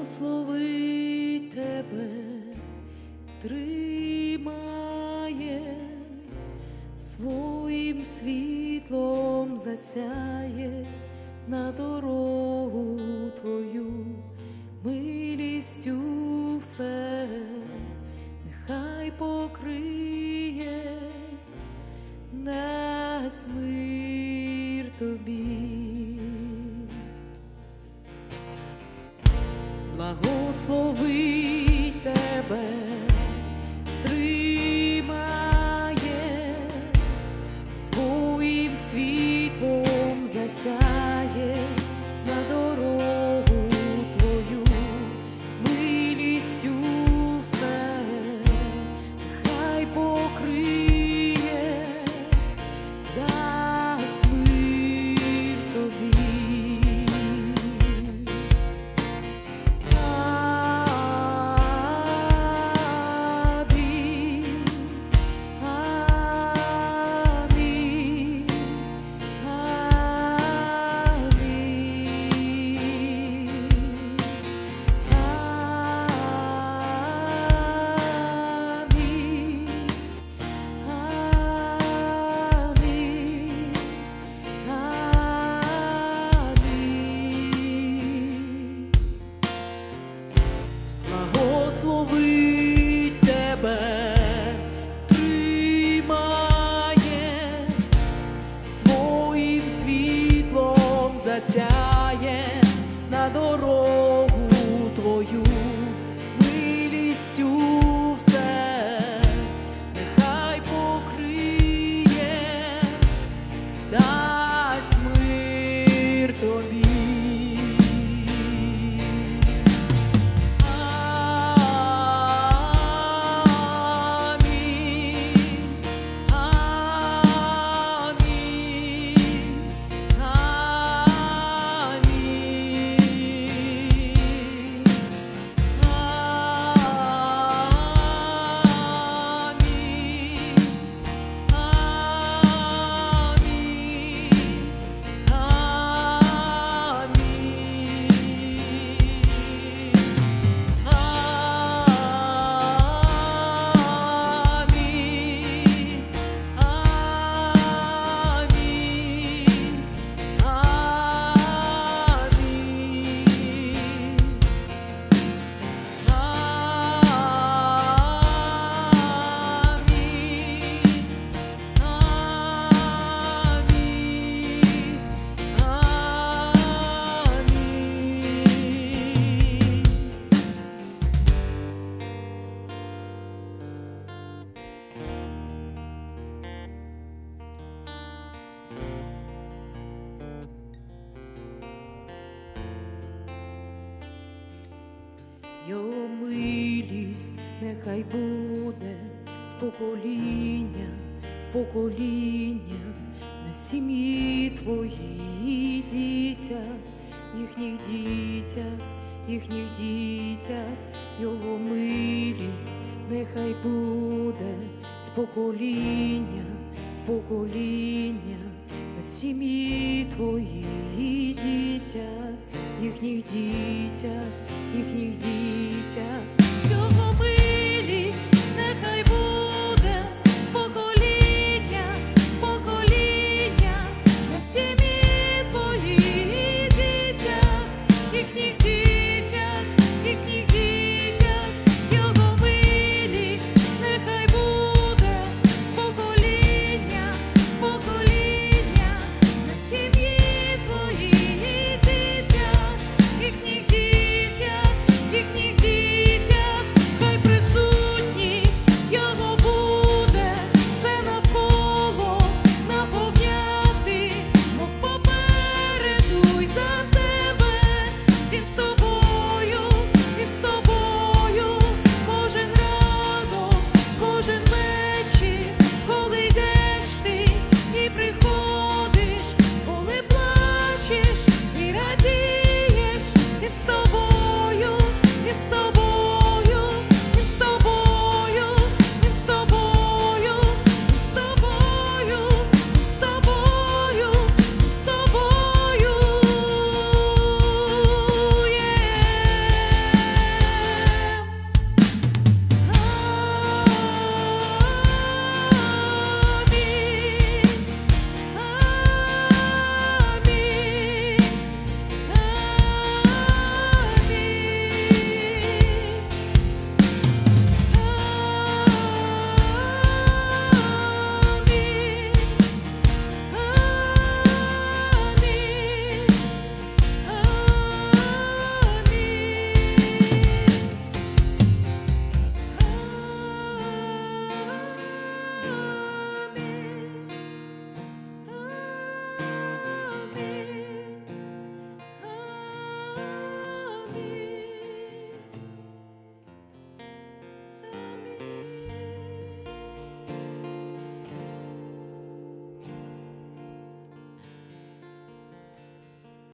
благословить тебе, тримає, своїм світлом засяє на дорогу твою, милістю все, нехай покриє, світлом Його милість нехай буде з покоління в покоління. На сім'ї твої дітя, їхніх дітях, їхніх дітях, його милість нехай буде з покоління в покоління. На сім'ї твої дітя, їхніх дітях, їхніх дітях.